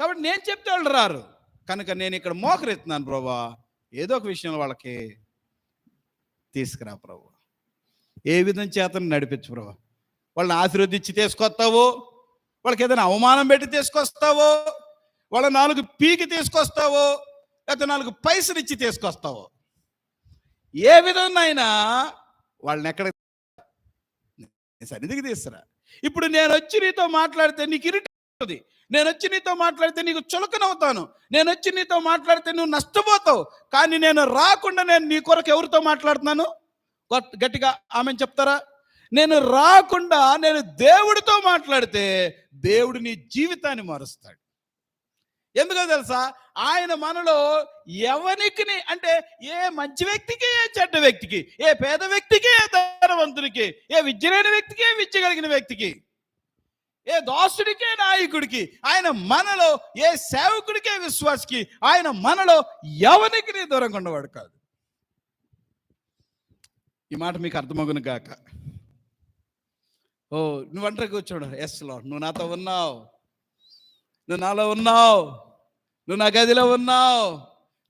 కాబట్టి నేను చెప్తే వాళ్ళు రారు. కనుక నేను ఇక్కడ మోకరెత్తున్నాను ప్రభా. ఏదో ఒక విషయంలో వాళ్ళకి తీసుకురా ప్రభు. ఏ విధం చేతను నడిపించు ప్రభా. వాళ్ళని ఆశీర్వదించి తీసుకొస్తావో. వాళ్ళకి ఏదైనా అవమానం పెట్టి తీసుకొస్తావో. వాళ్ళ నాలుగు పీకి తీసుకొస్తావో. లేకపోతే నాలుగు పైసలు ఇచ్చి తీసుకొస్తావో. ఏ విధంగా వాళ్ళని ఎక్కడ సన్నిధికి తీసుకురా. ఇప్పుడు నేను వచ్చి నీతో మాట్లాడితే నీకు ఇరిటవుతుంది నేను వచ్చి నీతో మాట్లాడితే నీకు చులకనవుతాను. నేను వచ్చి నీతో మాట్లాడితే నువ్వు నష్టపోతావు. కానీ నేను రాకుండా నేను నీ కొరకు ఎవరితో మాట్లాడుతున్నాను? గట్- గట్టిగా ఆమె చెప్తారా? నేను రాకుండా నేను దేవుడితో మాట్లాడితే దేవుడు నీ జీవితాన్ని మారుస్తాడు. ఎందుకో తెలుసా? ఆయన మనలో ఎవరికి అంటే ఏ మంచి వ్యక్తికి ఏ చెడ్డ వ్యక్తికి ఏ పేద వ్యక్తికి ఏ ధనవంతునికి ఏ విద్య లేని వ్యక్తికి ఏ విద్య కలిగిన వ్యక్తికి ఏ దాసుడికే నాయకుడికి ఆయన మనలో ఏ సేవకుడికే విశ్వాసికి విశ్వాసకి ఆయన మనలో ఎవరికి నీ దూరంగా ఉన్నవాడు కాదు. ఈ మాట మీకు అర్థమగును గాక. ఓ నువ్వు ఒంటరి కూర్చోడు ఎస్లో నువ్వు నాతో ఉన్నావు. నువ్వు నాలో ఉన్నావు. నువ్వు నా గదిలో ఉన్నావు.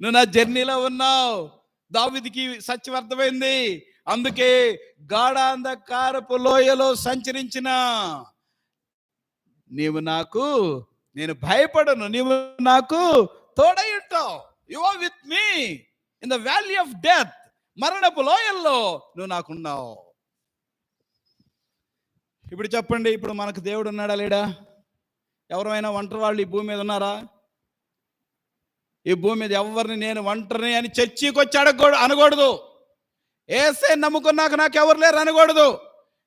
నువ్వు నా జర్నీలో ఉన్నావు. దావిదికి సత్యం అర్థమైంది. అందుకే గాఢాంధకారపు లోయలో సంచరించిన నీవు నాకు నేను భయపడను నీవు నాకు తోడై ఉంటావు you are with me in the valley of death మరణపు లోయల్లో నువ్వు నాకున్నావు. ఇప్పుడు చెప్పండి ఇప్పుడు మనకు దేవుడు ఉన్నాడా లేడా? ఎవరైనా ఒంటరి వాళ్ళు ఈ భూమి మీద ఉన్నారా? ఈ భూమి మీద ఎవరిని నేను ఒంటరిని అని చర్చికి వచ్చి అడగకూడదు అనకూడదు. ఏసై నమ్ముకున్నాక నాకు ఎవరు లేరు అనకూడదు.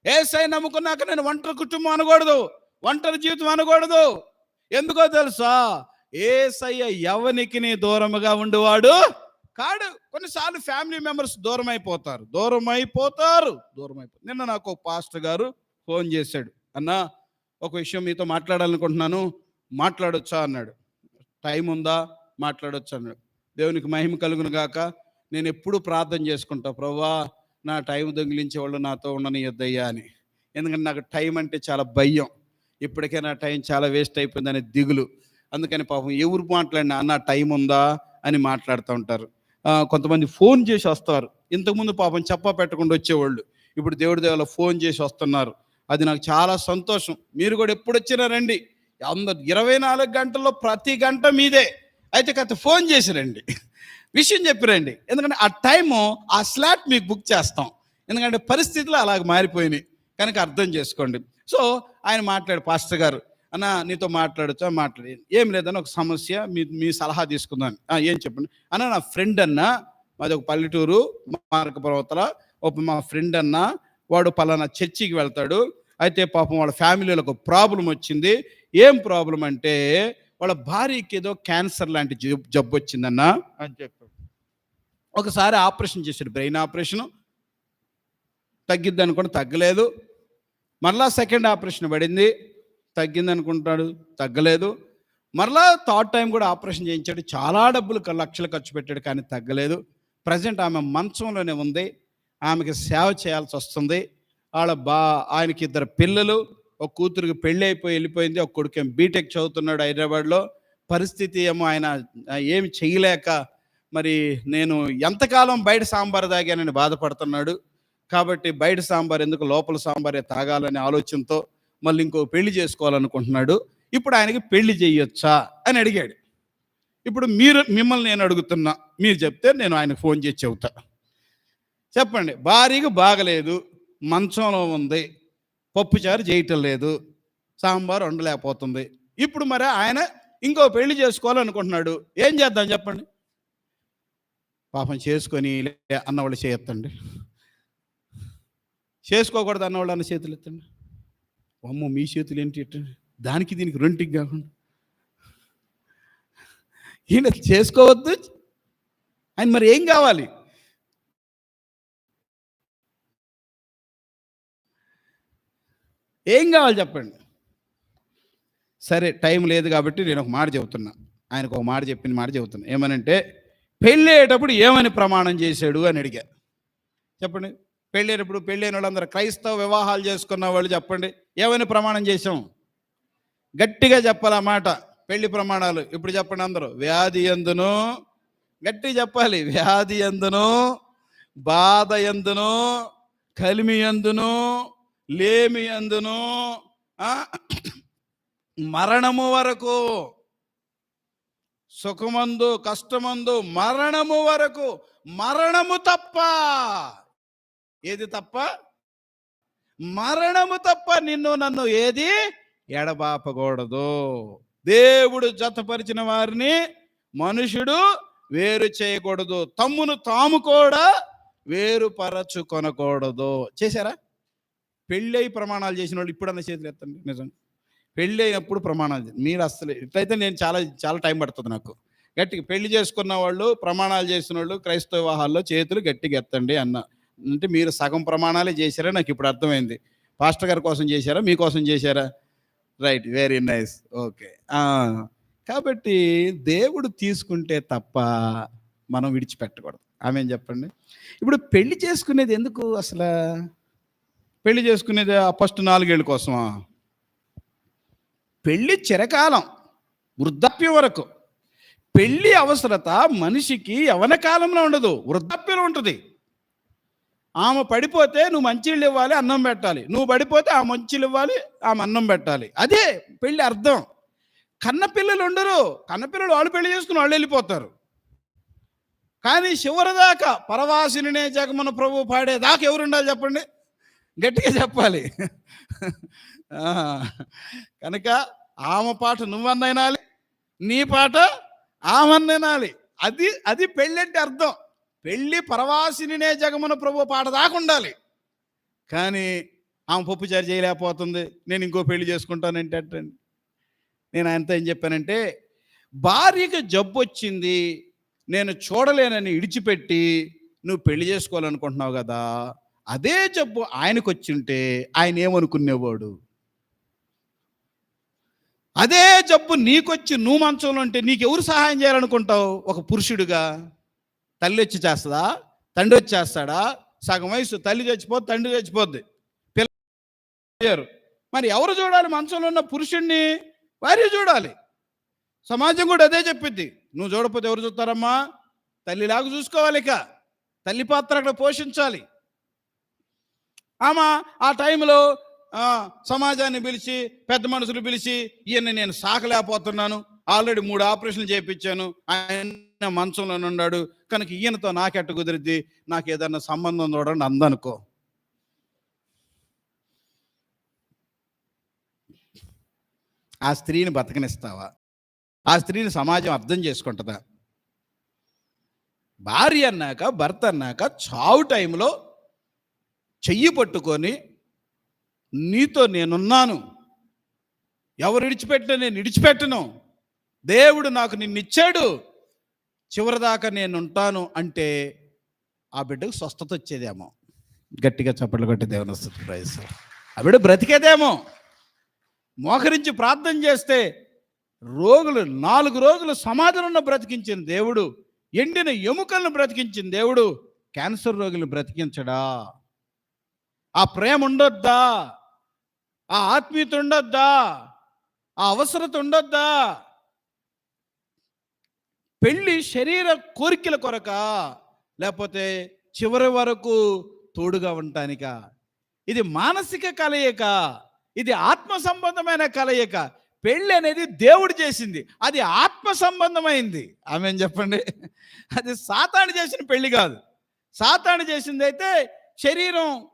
ఏసై నమ్ముకున్నాక నేను ఒంటరి కుటుంబం అనకూడదు. ఒంటరి జీవితం అనకూడదు. ఎందుకో తెలుసా? ఏసయ్య ఎవనికి దూరముగా ఉండేవాడు కాడు. కొన్నిసార్లు ఫ్యామిలీ మెంబర్స్ దూరం అయిపోతారు దూరం అయిపోతారు దూరం అయిపోతారు నిన్న నాకు ఒక పాస్టర్ గారు ఫోన్ చేశాడు. అన్నా ఒక విషయం మీతో మాట్లాడాలనుకుంటున్నాను. మాట్లాడొచ్చా? అన్నాడు. టైం ఉందా? మాట్లాడొచ్చు? అన్నాడు. దేవునికి మహిమ కలుగును గాక. నేను ఎప్పుడు ప్రార్థన చేసుకుంటా ప్రవ్వా. నా టైం దొంగిలించే వాళ్ళు నాతో ఉండని యొద్దయ్యా అని. ఎందుకంటే నాకు టైం అంటే చాలా భయం. ఇప్పటికే నా టైం చాలా వేస్ట్ అయిపోయిందనే దిగులు. అందుకని పాపం ఎవరు మాట్లాడినా అన్న టైం ఉందా? అని మాట్లాడుతూ ఉంటారు. కొంతమంది ఫోన్ చేసి వస్తారు. ఇంతకుముందు పాపం చెప్ప పెట్టకుండా వచ్చేవాళ్ళు. ఇప్పుడు దేవుడి దేవుళ్ళ ఫోన్ చేసి వస్తున్నారు. అది నాకు చాలా సంతోషం. మీరు కూడా ఎప్పుడు వచ్చినా రండి. అందరు ఇరవై నాలుగు గంటల్లో ప్రతి గంట మీదే. అయితే కథ ఫోన్ చేసి రండి. విషయం చెప్పిరండి ఎందుకంటే ఆ టైము ఆ స్లాట్ మీకు బుక్ చేస్తాం. ఎందుకంటే పరిస్థితులు అలాగ మారిపోయినాయి. కనుక అర్థం చేసుకోండి. సో ఆయన మాట్లాడు పాస్టర్ గారు అన్న నీతో మాట్లాడచ్చా మాట్లాడి. ఏం లేదన్న ఒక సమస్య మీ మీ సలహా తీసుకుందాం. "ఆ, ఏం చెప్పండి? అన్న నా ఫ్రెండ్ అన్న మాది ఒక పల్లెటూరు మార్క పర్వతల ఒక మా ఫ్రెండ్ అన్న వాడు పలానా చర్చికి వెళ్తాడు. అయితే పాపం వాళ్ళ ఫ్యామిలీలో ఒక ప్రాబ్లం వచ్చింది. ఏం ప్రాబ్లం అంటే వాళ్ళ భార్యకి ఏదో క్యాన్సర్ లాంటి జబ్- జబ్బు వచ్చిందన్న అని చెప్పాడు. ఒకసారి ఆపరేషన్ చేశాడు బ్రెయిన్ ఆపరేషన్. తగ్గిద్ది అనుకుంటే తగ్గలేదు. మరలా సెకండ్ ఆపరేషన్ పడింది. తగ్గింది అనుకుంటాడు తగ్గలేదు. మరలా థర్డ్ టైం కూడా ఆపరేషన్ చేయించాడు. చాలా డబ్బులు లక్షలు ఖర్చు పెట్టాడు కానీ తగ్గలేదు. ప్రజెంట్ ఆమె మంచంలోనే ఉంది. ఆమెకి సేవ చేయాల్సి వస్తుంది. వాళ్ళ బా ఆయనకి ఇద్దరు పిల్లలు. ఒక కూతురికి పెళ్ళి అయిపోయి వెళ్ళిపోయింది. ఒక కొడుకు ఏం బీటెక్ చదువుతున్నాడు హైదరాబాద్లో. పరిస్థితి ఏమో ఆయన ఏమి చేయలేక మరి నేను ఎంతకాలం బయట సాంబార్ తాగానని బాధపడుతున్నాడు. కాబట్టి బయట సాంబార్ ఎందుకు లోపల సాంబారే తాగాలనే ఆలోచనతో మళ్ళీ ఇంకో పెళ్ళి చేసుకోవాలనుకుంటున్నాడు. ఇప్పుడు ఆయనకి పెళ్ళి చేయొచ్చా అని అడిగాడు. ఇప్పుడు మీరు మిమ్మల్ని నేను అడుగుతున్నా మీరు చెప్తే నేను ఆయనకు ఫోన్ చేసి చెబుతా. చెప్పండి భార్యకి బాగలేదు మంచంలో ఉంది పప్పుచారు చేయటం లేదు సాంబార్ వండలేకపోతుంది. ఇప్పుడు మరి ఆయన ఇంకో పెళ్ళి చేసుకోవాలనుకుంటున్నాడు. ఏం చేద్దాం చెప్పండి. పాపం చేసుకొని లే- అన్నవాళ్ళు చేయొద్దండి. చేసుకోకూడదు అన్నవాళ్ళు అన్న చేతులు ఎత్తండి. అమ్మో మీ చేతులు ఏంటి దానికి దీనికి రెంటికి కాకుండా. ఈయన చేసుకోవద్దు. ఆయన మరి ఏం కావాలి? ఏం కావాలి చెప్పండి? సరే టైం లేదు కాబట్టి నేను ఒక మాట చెబుతున్నా. ఆయనకు ఒక మాట చెప్పిన మాట చెబుతున్నా. ఏమనంటే పెళ్ళేటప్పుడు ఏమని ప్రమాణం చేశాడు అని అడిగా. చెప్పండి. పెళ్ళైనప్పుడు పెళ్ళైన వాళ్ళందరూ క్రైస్తవ వివాహాలు చేసుకున్న వాళ్ళు చెప్పండి. ఏమైనా ప్రమాణం చేసాం గట్టిగా చెప్పాలి ఆ మాట. పెళ్ళి ప్రమాణాలు. ఇప్పుడు చెప్పండి అందరూ. వ్యాధి ఎందును? గట్టి చెప్పాలి. వ్యాధి ఎందును? బాధ ఎందును? కలిమి ఎందును? లేమి ఎందును? మరణము వరకు. సుఖమందు కష్టమందు మరణము వరకు. మరణము తప్ప ఏది తప్ప? మరణము తప్ప నిన్ను నన్ను ఏది ఎడబాపకూడదు. దేవుడు జతపరిచిన వారిని మనుషుడు వేరు చేయకూడదు. తమ్మును తాము కూడా వేరుపరచుకొనకూడదు చేశారా? పెళ్ళి అయి ప్రమాణాలు చేసిన వాళ్ళు ఇప్పుడన్నా చేతులు ఎత్తండి. నిజం. పెళ్ళి అయినప్పుడు ప్రమాణాలు మీరు అసలు ఇట్లయితే నేను చాలా చాలా టైం పడుతుంది నాకు. గట్టిగా పెళ్ళి చేసుకున్న వాళ్ళు ప్రమాణాలు చేసిన వాళ్ళు క్రైస్తవ వివాహాల్లో చేతులు గట్టిగా ఎత్తండి అన్న. అంటే మీరు సగం ప్రమాణాలే చేశారా? నాకు ఇప్పుడు అర్థమైంది. పాస్టర్ గారి కోసం చేశారా? మీకోసం చేశారా? Right very nice. ఓకే. కాబట్టి దేవుడు తీసుకుంటే తప్ప మనం విడిచిపెట్టకూడదు. ఆమె చెప్పండి? ఇప్పుడు పెళ్ళి చేసుకునేది ఎందుకు అసలు? పెళ్ళి చేసుకునేది ఆ ఫస్ట్ నాలుగేళ్ళ కోసమా? పెళ్ళి చిరకాలం వృద్ధాప్యం వరకు. పెళ్ళి అవసరత మనిషికి యవన కాలంలో ఉండదు వృద్ధాప్యంలో ఉంటుంది. ఆమె పడిపోతే నువ్వు మంచిళ్ళు ఇవ్వాలి అన్నం పెట్టాలి. నువ్వు పడిపోతే ఆ మంచిళ్ళు ఇవ్వాలి ఆమె అన్నం పెట్టాలి. అదే పెళ్ళి అర్థం. కన్నపిల్లలు ఉండరు. కన్నపిల్లలు వాళ్ళు పెళ్ళి చేసుకుని వాళ్ళు వెళ్ళిపోతారు. కానీ చివరిదాకా పరవాసినినే జగమన ప్రభు పాడేదాకా ఎవరు ఉండాలి చెప్పండి? గట్టిగా చెప్పాలి. కనుక ఆమె పాట నువ్వన్న వినాలి నీ పాట ఆమన్న వినాలి అది అది పెళ్ళంటే అర్థం. పెళ్ళి పరవాసినినే జగమున ప్రభు పాట దాకా ఉండాలి. కానీ ఆమె పప్పుచారు చేయలేకపోతుంది. నేను ఇంకో పెళ్ళి చేసుకుంటానంటే అట్టండి నేను ఆయనతో ఏం చెప్పానంటే భార్యకి జబ్బు వచ్చింది నేను చూడలేనని ఇడిచిపెట్టి నువ్వు పెళ్ళి చేసుకోవాలనుకుంటున్నావు కదా అదే జబ్బు ఆయనకు వచ్చింటే ఆయన ఏమనుకునేవాడు? అదే జబ్బు నీకొచ్చి నువ్వు మంచంలో ఉంటే నీకెవరు సహాయం చేయాలనుకుంటావు? ఒక పురుషుడుగా తల్లి వచ్చి చేస్తుందా? తండ్రి వచ్చి చేస్తాడా? సగం వయసు తల్లి చచ్చిపోద్ది తండ్రి చచ్చిపోద్ది. పిల్లలు మరి ఎవరు చూడాలి మంచంలో ఉన్న పురుషుణ్ణి? భార్య చూడాలి. సమాజం కూడా అదే చెప్పిద్ది. నువ్వు చూడకపోతే ఎవరు చూస్తారమ్మా? తల్లిలాగా చూసుకోవాలి ఇక. తల్లి పాత్ర అక్కడ పోషించాలి. ఆమె ఆ టైంలో సమాజాన్ని పిలిచి పెద్ద మనుషులు పిలిచి ఈయన నేను సాకలేకపోతున్నాను. ఆల్రెడీ మూడు ఆపరేషన్లు చేయించాను. ఆయన మంచంలో ఉన్నాడు కనుక ఈయనతో నాకెట్ట కుదిరిద్ది? నాకు ఏదన్నా సంబంధం చూడండి అందనుకో. ఆ స్త్రీని బతకనిస్తావా? ఆ స్త్రీని సమాజం అర్థం చేసుకుంటుందా? భార్య అన్నాక భర్త అన్నాక చావు టైంలో చెయ్యి పట్టుకొని నీతో నేనున్నాను. ఎవరు విడిచిపెట్టినా నేను విడిచిపెట్టను. దేవుడు నాకు నిన్నిచ్చాడు చివరిదాకా నేను ఉంటాను అంటే ఆ బిడ్డకు స్వస్థత వచ్చేదేమో. గట్టిగా చప్పట్లు కొట్టి దేవుని వస్తుంది ప్రైజ్ ఆ బిడ్డ బ్రతికేదేమో. మోకరించి ప్రార్థన చేస్తే రోగులు నాలుగు రోజులు సమాధులను బ్రతికించిన దేవుడు ఎండిన ఎముకలను బ్రతికించిన దేవుడు క్యాన్సర్ రోగులను బ్రతికించడా? ఆ ప్రేమ ఉండొద్దా? ఆ ఆత్మీయత ఉండొద్దా? ఆ అవసరత ఉండొద్దా? పెళ్ళి శరీర కోరికల కొరక లేకపోతే చివరి వరకు తోడుగా ఉండటానిక? ఇది మానసిక కలయిక ఇది ఆత్మ సంబంధమైన కలయిక. పెళ్ళి అనేది దేవుడు చేసింది అది ఆత్మ సంబంధమైంది. ఆమె చెప్పండి? అది సాతాను చేసిన పెళ్ళి కాదు. సాతాను చేసింది అయితే శరీరం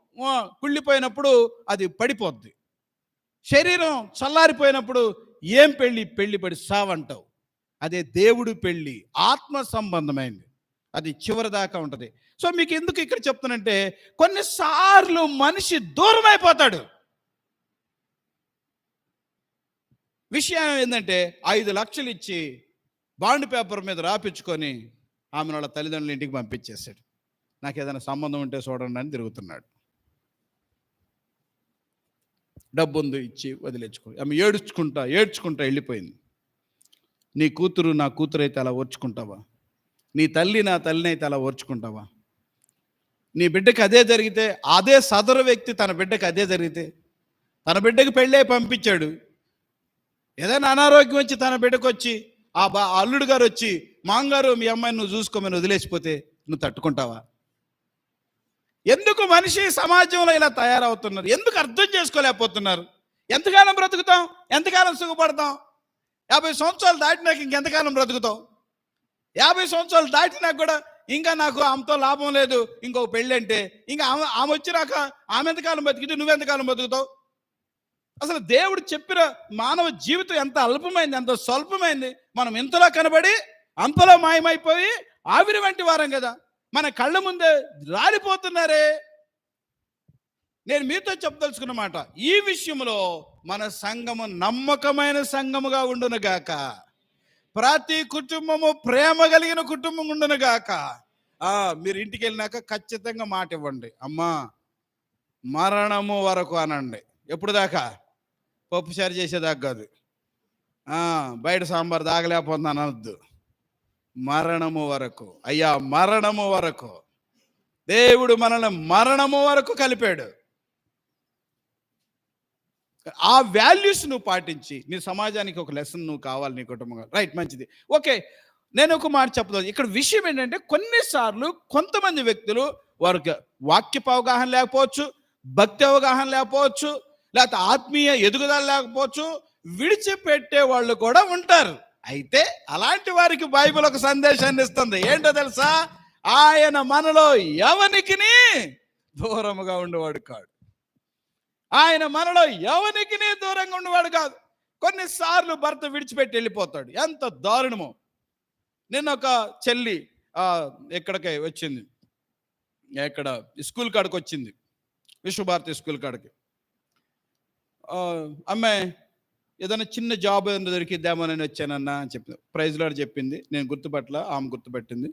కుళ్ళిపోయినప్పుడు అది పడిపోద్ది. శరీరం చల్లారిపోయినప్పుడు ఏం పెళ్ళి పెళ్ళి పడి సావంటావు. అదే దేవుడు పెళ్ళి ఆత్మ సంబంధమైంది. అది చివరి దాకా ఉంటుంది. సో మీకు ఎందుకు ఇక్కడ చెప్తానంటే కొన్నిసార్లు మనిషి దూరం అయిపోతాడు విషయం ఏంటంటే ఐదు లక్షలు ఇచ్చి బాండ్ పేపర్ మీద రాపించుకొని ఆమె వాళ్ళ తల్లిదండ్రుల ఇంటికి పంపించేశాడు. నాకు ఏదైనా సంబంధం ఉంటే చూడండి అని తిరుగుతున్నాడు. డబ్బు ఉంది ఇచ్చి వదిలేచుకో ఆమె ఏడ్చుకుంటా ఏడ్చుకుంటా వెళ్ళిపోయింది. నీ కూతురు నా కూతురు అయితే అలా ఓర్చుకుంటావా? నీ తల్లి నా తల్లిని అయితే అలా ఓర్చుకుంటావా? నీ బిడ్డకి అదే జరిగితే అదే సదరు వ్యక్తి తన బిడ్డకి అదే జరిగితే తన బిడ్డకి పెళ్ళే పంపించాడు. ఏదైనా అనారోగ్యం వచ్చి తన బిడ్డకు వచ్చి ఆ బా అల్లుడు గారు వచ్చి మాంగారు మీ అమ్మాయిని నువ్వు చూసుకోమని వదిలేసిపోతే నువ్వు తట్టుకుంటావా? ఎందుకు మనిషి సమాజంలో ఇలా తయారవుతున్నారు? ఎందుకు అర్థం చేసుకోలేకపోతున్నారు? ఎంతకాలం బ్రతుకుతాం? ఎంతకాలం సుఖపడతాం? యాభై సంవత్సరాలు దాటినాక ఇంకెంతకాలం బ్రతుకుతావు? యాభై సంవత్సరాలు దాటినాక కూడా ఇంకా నాకు ఆమెతో లాభం లేదు ఇంకో పెళ్ళి అంటే ఇంకా ఆమె ఆమె వచ్చినాక ఆమె ఎంతకాలం బతికితే నువ్వెంతకాలం బతుకుతావు? అసలు దేవుడు చెప్పిన మానవ జీవితం ఎంత అల్పమైంది ఎంత స్వల్పమైంది? మనం ఇంతలో కనబడి అంతలో మాయమైపోయి ఆవిరి వంటి వారం కదా. మన కళ్ళ ముందే రాలిపోతున్నారే. నేను మీతో చెప్పదలుచుకున్న మాట ఈ విషయంలో మన సంఘము నమ్మకమైన సంఘముగా ఉండును గాక. ప్రతి కుటుంబము ప్రేమ కలిగిన కుటుంబం ఉండును గాక. మీరు ఇంటికి వెళ్ళినాక ఖచ్చితంగా మాట ఇవ్వండి. అమ్మా మరణము వరకు అనండి. ఎప్పుడు దాకా? పప్పుచారు చేసేదాకా కాదు. బయట సాంబార్ దాగలేకపోతుంది అనద్దు. మరణము వరకు. అయ్యా మరణము వరకు. దేవుడు మనల్ని మరణము వరకు కలిపాడు. ఆ వాల్యూస్ నువ్వు పాటించి నీ సమాజానికి ఒక లెసన్ నువ్వు కావాలి నీ కుటుంబం రైట్ మంచిది. ఓకే నేను ఒక మాట చెప్పదు ఇక్కడ విషయం ఏంటంటే కొన్నిసార్లు కొంతమంది వ్యక్తులు వారికి వాక్యపు అవగాహన లేకపోవచ్చు భక్తి అవగాహన లేకపోవచ్చు లేకపోతే ఆత్మీయ ఎదుగుదల లేకపోవచ్చు విడిచిపెట్టే వాళ్ళు కూడా ఉంటారు. అయితే అలాంటి వారికి బైబిల్ ఒక సందేశాన్ని ఇస్తుంది. ఏంటో తెలుసా? ఆయన మనలో ఎవనికిని దూరముగా ఉండేవాడు కాడు. ఆయన మనలో ఎవరికి దూరంగా ఉండేవాడు కాదు. కొన్నిసార్లు భర్త విడిచిపెట్టి వెళ్ళిపోతాడు. ఎంత దారుణమో. నిన్న ఒక చెల్లి ఎక్కడికి ఇక్కడికి వచ్చింది? ఇక్కడ స్కూల్ కాడికి వచ్చింది. విశ్వభారతి స్కూల్ కాడికి. అమ్మాయి ఏదైనా చిన్న జాబ్ ఏదైనా దొరికిద్దామని వచ్చానన్నా అని చెప్పింది ప్రైజ్ లాడ్ చెప్పింది. నేను గుర్తుపట్ల ఆమె గుర్తుపెట్టింది.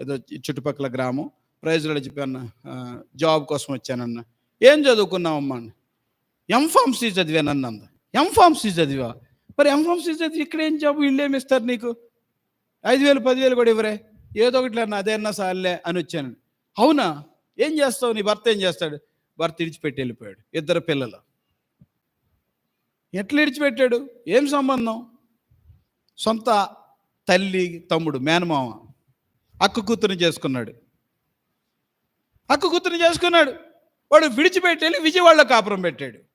ఏదో చుట్టుపక్కల గ్రామం. ప్రైజ్ లాడ్ చెప్పాను జాబ్ కోసం వచ్చానన్నా. ఏం చదువుకున్నావమ్మా అని. ఎంఫార్మసీ చదివాను అంద. ఎంఫార్మసీ చదివా. మరి ఎంఫార్మసీ చదివి ఇక్కడ ఏం జాబ్ వీళ్ళేమి ఇస్తారు నీకు? ఐదు వేలు పదివేలు కూడా ఇవ్వరే. ఏదో ఒకటి అన్న అదేనా సార్లే అని వచ్చాను. అవునా? ఏం చేస్తావు? నీ భర్త ఏం చేస్తాడు? భర్త ఇడిచిపెట్టి వెళ్ళిపోయాడు. ఇద్దరు పిల్లలు. ఎట్లా ఇడిచిపెట్టాడు? ఏం సంబంధం? సొంత తల్లి తమ్ముడు మేనమామ. అక్క కూతురుని చేసుకున్నాడు. అక్క కూతురుని చేసుకున్నాడు. వాడు విడిచిపెట్టి వెళ్ళి విజయవాడలో కాపురం పెట్టాడు.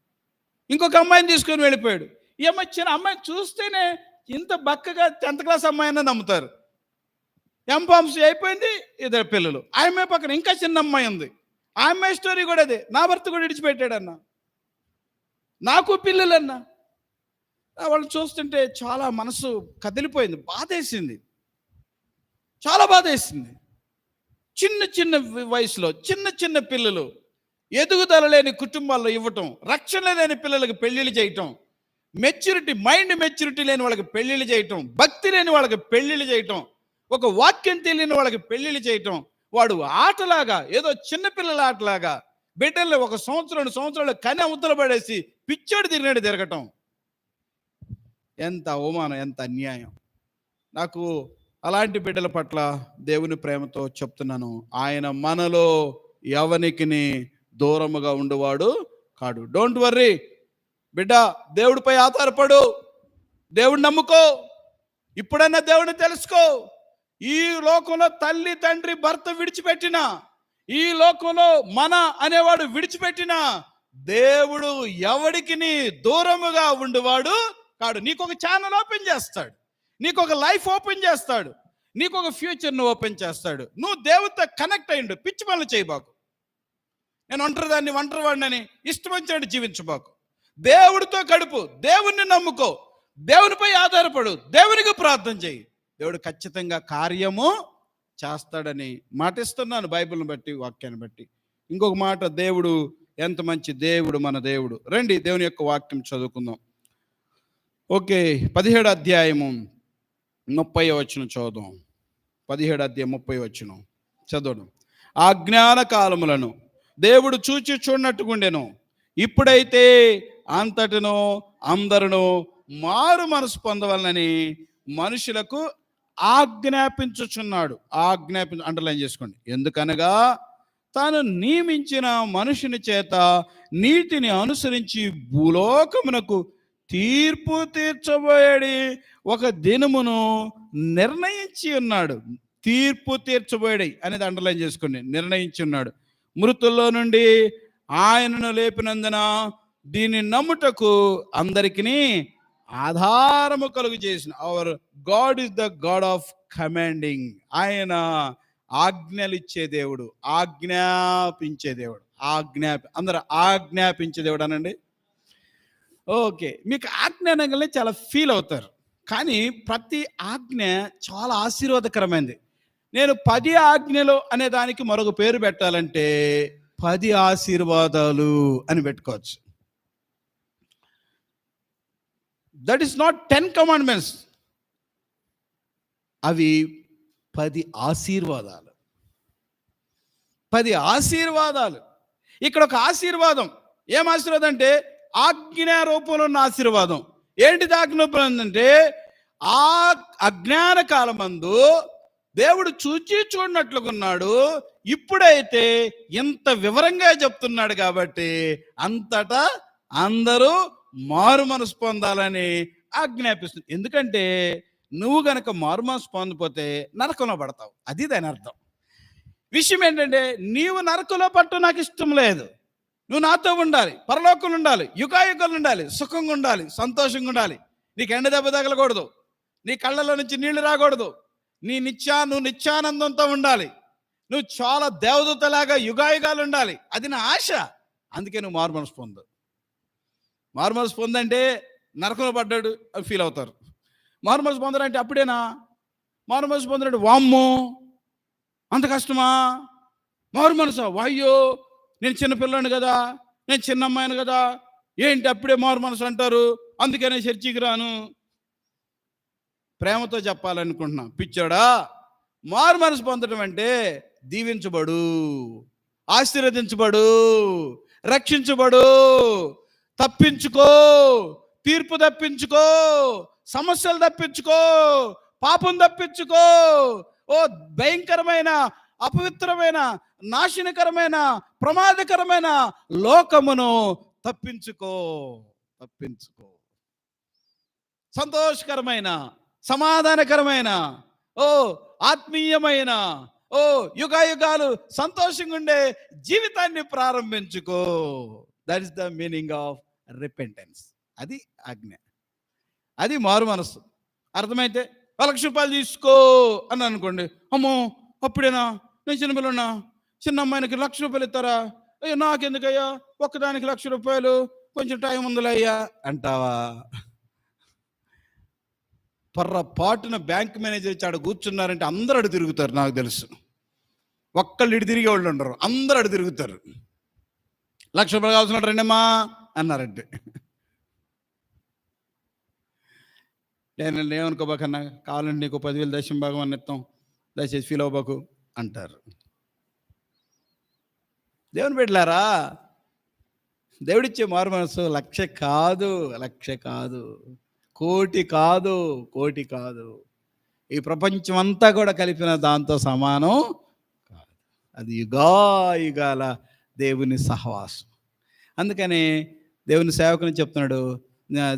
ఇంకొక అమ్మాయిని తీసుకొని వెళ్ళిపోయాడు. ఈ అమ్మాయి చిన్న అమ్మాయిని చూస్తేనే ఇంత బక్కగా టెన్త్ క్లాస్ అమ్మాయినా నమ్ముతారు. ఎంపాంసీ అయిపోయింది ఇద్దరు పిల్లలు. ఆ అమ్మాయి పక్కన ఇంకా చిన్న అమ్మాయి ఉంది. ఆ అమ్మాయి స్టోరీ కూడా అదే. నా భర్త కూడా విడిచిపెట్టాడన్న. నాకు పిల్లలన్న. వాళ్ళు చూస్తుంటే చాలా మనసు కదిలిపోయింది బాధేసింది. చాలా బాధేసింది. చిన్న చిన్న వయసులో చిన్న చిన్న పిల్లలు. ఎదుగుదల లేని కుటుంబాల్లో ఇవ్వటం రక్షణ లేని పిల్లలకు పెళ్ళిళ్ళు చేయటం మెచ్యూరిటీ మైండ్ మెచ్యూరిటీ లేని వాళ్ళకి పెళ్ళిళ్ళు చేయటం భక్తి లేని వాళ్ళకి పెళ్ళిళ్ళు చేయటం ఒక వాక్యం తెలియని వాళ్ళకి పెళ్ళిళ్ళు చేయటం వాడు ఆటలాగా ఏదో చిన్నపిల్లల ఆటలాగా బిడ్డల్ని ఒక సంవత్సరం రెండు సంవత్సరాలు కని అవతల పడేసి పిచ్చోడు తిరిగినట్టు తిరగటం. ఎంత అవమానం ఎంత అన్యాయం. నాకు అలాంటి బిడ్డల పట్ల దేవుని ప్రేమతో చెప్తున్నాను. ఆయన మనలో ఎవనికిని దూరముగా ఉండేవాడు కాడు. డోంట్ వర్రీ బిడ్డ దేవుడిపై ఆధారపడు. దేవుడు నమ్ముకో. ఇప్పుడన్నా దేవుడిని తెలుసుకో. ఈ లోకంలో తల్లి తండ్రి భర్త విడిచిపెట్టిన ఈ లోకంలో మన అనేవాడు విడిచిపెట్టిన దేవుడు ఎవడికి దూరముగా ఉండువాడు కాడు. నీకు ఒక ఛానల్ ఓపెన్ చేస్తాడు. నీకు ఒక లైఫ్ ఓపెన్ చేస్తాడు. నీకు ఒక ఫ్యూచర్ను ఓపెన్ చేస్తాడు. నువ్వు దేవుడితో కనెక్ట్ అయ్యిండు. పిచ్చి పనులు చేయబాకు. నేను ఒంటరి దాన్ని ఒంటరి వాడినని ఇష్టం వచ్చినట్టు జీవించబోకు. దేవుడితో గడుపు దేవుణ్ణి నమ్ముకో. దేవునిపై ఆధారపడు దేవునికి ప్రార్థన చేయి. దేవుడు ఖచ్చితంగా కార్యము చేస్తాడని మాటిస్తున్నాను బైబిల్ని బట్టి వాక్యాన్ని బట్టి. ఇంకొక మాట దేవుడు ఎంత మంచి దేవుడు మన దేవుడు. రండి దేవుని యొక్క వాక్యం చదువుకుందాం. ఓకే పదిహేడు అధ్యాయము ముప్పై వచ్చిన చదువుదాం. పదిహేడు అధ్యాయం ముప్పై వచ్చిన చదవడం ఆ జ్ఞాన కాలములను దేవుడు చూచి చూడనట్టుకుండెను ఇప్పుడైతే అంతటిను అందరును మారు మనసు పొందవలనని మనుషులకు ఆజ్ఞాపించుచున్నాడు. ఆజ్ఞాపి అండర్లైన్ చేసుకోండి. ఎందుకనగా తాను నియమించిన మనుషుని చేత నీతిని అనుసరించి భూలోకమునకు తీర్పు తీర్చబోయేడి ఒక దినమును నిర్ణయించి ఉన్నాడు. తీర్పు తీర్చబోయేడి అనేది అండర్లైన్ చేసుకోండి. నిర్ణయించి ఉన్నాడు. మృతుల్లో నుండి ఆయనను లేపినందున దీన్ని నమ్ముటకు అందరికీ ఆధారము కలుగు చేసిన. Our God is the God of commanding ఆయన ఆజ్ఞలిచ్చే దేవుడు ఆజ్ఞాపించే దేవుడు ఆజ్ఞా అందరు ఆజ్ఞాపించే దేవుడు అనండి. ఓకే మీకు ఆజ్ఞ అనగానే చాలా ఫీల్ అవుతారు. కానీ ప్రతి ఆజ్ఞ చాలా ఆశీర్వాదకరమైనది నేను పది ఆజ్ఞలు అనే దానికి మరొక పేరు పెట్టాలంటే పది ఆశీర్వాదాలు అని పెట్టుకోవచ్చు. That is not ten commandments అవి పది ఆశీర్వాదాలు. పది ఆశీర్వాదాలు. ఇక్కడ ఒక ఆశీర్వాదం. ఏం ఆశీర్వాదం అంటే? ఆజ్ఞ రూపంలో ఉన్న ఆశీర్వాదం. ఏంటిది ఆజ్ఞ రూపంలో అంటే? ఆ అజ్ఞాన కాలమందు దేవుడు చూచి చూడనట్లుగున్నాడు. ఇప్పుడైతే ఇంత వివరంగా చెప్తున్నాడు కాబట్టి అంతటా అందరూ మారు మనసు పొందాలని ఆజ్ఞాపిస్తుంది. ఎందుకంటే నువ్వు గనక మారు మనసు పొందిపోతే నరకంలో పడతావు. అది దాని అర్థం. విషయం ఏంటంటే నీవు నరకంలో పట్టు నాకు ఇష్టం లేదు. నువ్వు నాతో ఉండాలి పరలోకంలో ఉండాలి యుగాయుగాలు ఉండాలి సుఖంగా ఉండాలి సంతోషంగా ఉండాలి. నీకు ఎండ దెబ్బ తగలకూడదు. నీ కళ్ళలో నుంచి నీళ్ళు రాకూడదు. నీ నిత్యా నువ్వు నిత్యానందంతో ఉండాలి. నువ్వు చాలా దేవదూతలాగా యుగాయుగాలు ఉండాలి. అది నా ఆశ. అందుకే నువ్వు మార్మల్స్ పొందు. మార్మల్స్ పొందంటే నరకంలో పడ్డాడు అవి ఫీల్ అవుతారు. మార్మల్స్ పొందాలంటే పొందడంటే అప్పుడేనా? మార్మల్స్ మనసు వామ్ము! అంత కష్టమా? మారు మనసా వాయ్యో! నేను చిన్నపిల్లని కదా? నేను చిన్న అమ్మాయిని కదా? ఏంటి అప్పుడే మారు మనసు అంటారు అందుకనే చర్చికి రాను. ప్రేమతో చెప్పాలనుకుంటున్నా. పిచ్చోడా మారు మనసు పొందడం అంటే దీవించబడు ఆశీర్వదించబడు రక్షించబడు తప్పించుకో తీర్పు తప్పించుకో సమస్యలు తప్పించుకో పాపం తప్పించుకో ఓ భయంకరమైన అపవిత్రమైన నాశనకరమైన ప్రమాదకరమైన లోకమును తప్పించుకో తప్పించుకో. సంతోషకరమైన సమాధానకరమైన ఓ ఆత్మీయమైన ఓ యుగాయుగాలు సంతోషంగా ఉండే జీవితాన్ని ప్రారంభించుకో. That is the meaning of repentance అది ఆజ్ఞ. అది మారు మనస్సు. అర్థమైతే లక్ష రూపాయలు తీసుకో అని అనుకోండి అమ్మో అప్పుడేనా? నేను చిన్నపిల్లన్నా చిన్న అమ్మాయికి లక్ష రూపాయలు ఇస్తారా? అయ్యో నాకెందుకయ్యా? ఒక్కదానికి లక్ష రూపాయలు? కొంచెం టైం ఉందిలే అయ్యా అంటావా? పొర్రపాటున బ్యాంక్ మేనేజర్ వచ్చి కూర్చున్నారంటే అందరూ అడు తిరుగుతారు నాకు తెలుసు. ఒక్కళ్ళు ఇటు తిరిగే వాళ్ళు ఉండరు అందరూ అడు తిరుగుతారు. లక్ష రూపాయలు కావాల్సినట్టు రండమ్మా అన్నారంటే. నేను ఏమనుకోబాకన్నా కావాలండి నీకు పదివేలు దశం భాగం అని ఇస్తాం దయచేసి ఫీల్ అవ్వబాకు అంటారు. దేవుని పెట్టలారా దేవుడిచ్చే మారు మనసు లక్ష కాదు లక్ష కాదు. కోటి కాదు కోటి కాదు. ఈ ప్రపంచం అంతా కూడా కలిపిన దాంతో సమానం కాదు. అది యుగా యుగాల దేవుని సహవాసం. అందుకని దేవుని సేవకుని చెప్తున్నాడు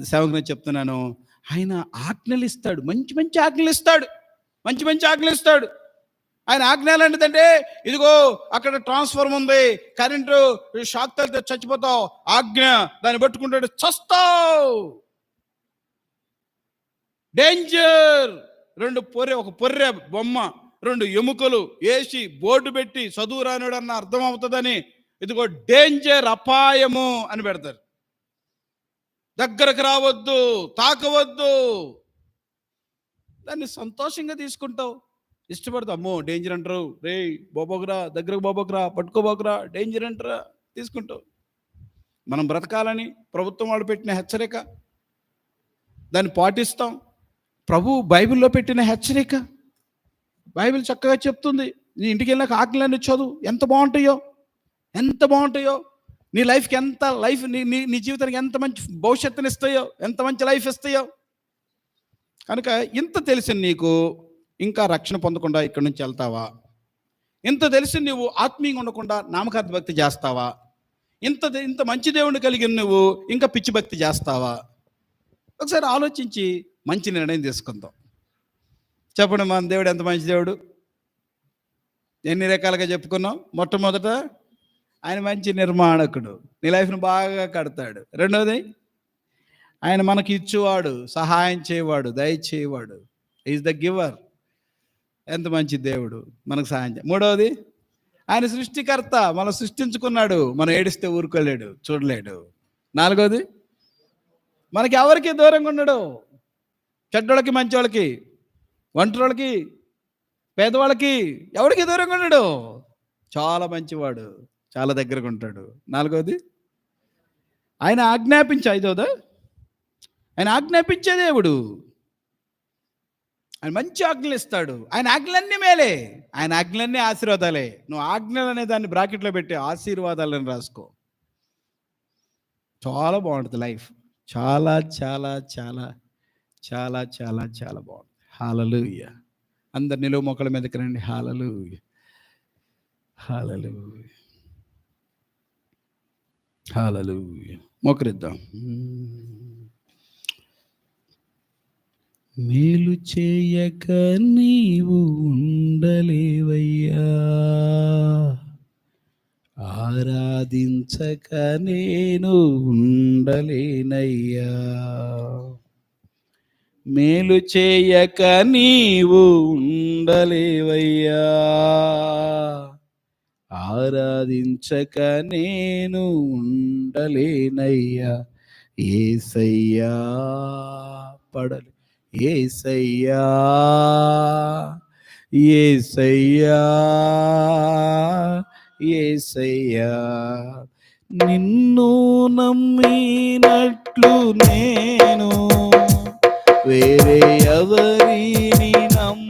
సేవకుని చెప్తున్నాను ఆయన ఆజ్ఞలు ఇస్తాడు మంచి మంచి ఆజ్ఞలు ఇస్తాడు మంచి మంచి ఆజ్ఞలు ఇస్తాడు ఆయన ఆజ్ఞలు ఏంటంటే ఇదిగో అక్కడ ట్రాన్స్ఫార్మ్ ఉంది కరెంటు షాక్ తగిలితే చచ్చిపోతావు ఆజ్ఞ దాన్ని పట్టుకుంటాడు చస్తావు. డేంజర్. రెండు పొర్రె ఒక పొర్రె బొమ్మ రెండు ఎముకలు వేసి బోర్డు పెట్టి చదువు రానుడన్న అర్థం అవుతుందని ఇదిగో డేంజర్ అపాయము అని పెడతారు. దగ్గరకు రావద్దు తాకవద్దు. దాన్ని సంతోషంగా తీసుకుంటావు. ఇష్టపడతావు అమ్మో డేంజర్ అంటారు. రే బోబోకురా దగ్గరకు బోబోకురా పట్టుకోబోకురా డేంజర్ అంటారా? తీసుకుంటావు. మనం బ్రతకాలని ప్రభుత్వం వాళ్ళు పెట్టిన హెచ్చరిక. దాన్ని పాటిస్తాం. ప్రభు బైబిల్లో పెట్టిన హెచ్చరిక. బైబిల్ చక్కగా చెప్తుంది నీ ఇంటికి వెళ్ళినాక ఆజ్ఞలన్నీ చదువు ఎంత బాగుంటాయో ఎంత బాగుంటాయో నీ లైఫ్కి ఎంత లైఫ్ నీ నీ నీ జీవితానికి ఎంత మంచి భవిష్యత్తుని ఇస్తాయో ఎంత మంచి లైఫ్ ఇస్తాయో. కనుక ఇంత తెలిసి నీకు ఇంకా రక్షణ పొందకుండా ఇక్కడి నుంచి వెళ్తావా? ఇంత తెలిసి నువ్వు ఆత్మీయంగా ఉండకుండా నామకార్థ భక్తి చేస్తావా? ఇంత ఇంత మంచి దేవుడిని కలిగిన నువ్వు ఇంకా పిచ్చి భక్తి చేస్తావా? ఒకసారి ఆలోచించి మంచి నిర్ణయం తీసుకుందాం. చెప్పండి మన దేవుడు ఎంత మంచి దేవుడు? ఎన్ని రకాలుగా చెప్పుకున్నాం? మొట్టమొదట ఆయన మంచి నిర్మాణకుడు. నీ లైఫ్ను బాగా కడతాడు. రెండవది ఆయన మనకి ఇచ్చేవాడు సహాయం చేయవాడు దయచేయవాడు ఈజ్ ద గివర్ ఎంత మంచి దేవుడు. మనకు సహాయం చే మూడవది ఆయన సృష్టికర్త. మనం సృష్టించుకున్నాడు. మనం ఏడిస్తే ఊరుకోలేడు చూడలేడు. నాలుగవది మనకి ఎవరికి దూరంగా ఉండడు. చెడ్డోళ్ళకి మంచోళ్ళకి ఒంటరోళ్ళకి పేదవాళ్ళకి ఎవరికి దూరంగా ఉన్నాడు చాలా మంచివాడు చాలా దగ్గరగా ఉంటాడు. నాలుగవది ఆయన ఆజ్ఞాపించే ఐదవదా ఆయన ఆజ్ఞాపించే దేవుడు. ఆయన మంచి ఆజ్ఞలు ఇస్తాడు. ఆయన ఆజ్ఞలన్నీ మేలే. ఆయన ఆజ్ఞలన్నీ ఆశీర్వాదాలే. నువ్వు ఆజ్ఞలు అనే దాన్ని బ్రాకెట్లో పెట్టి ఆశీర్వాదాలని రాసుకో. చాలా బాగుంటుంది లైఫ్. చాలా చాలా చాలా చాలా చాలా చాలా బాగుంది. హాలలుయ. అందరు నిలువ మొక్కల మీదకి రండి. హాలలు హాలలు హాలలు మొక్కరిద్దాం. మేలు చేయక నీవు ఉండలేవయ్యా. ఆరాధించక నేను ఉండలేనయ్యా. మేలు చేయక నీవు ఉండలేవయ్యా. ఆరాధించక నేను ఉండలేనయ్యా. ఏసయ్యా పడలు. ఏసయ్యా. ఏసయ్యా. ఏసయ్యా. నిన్ను నమ్మినట్లు నేను వేరే ఎవరిని నమ్మ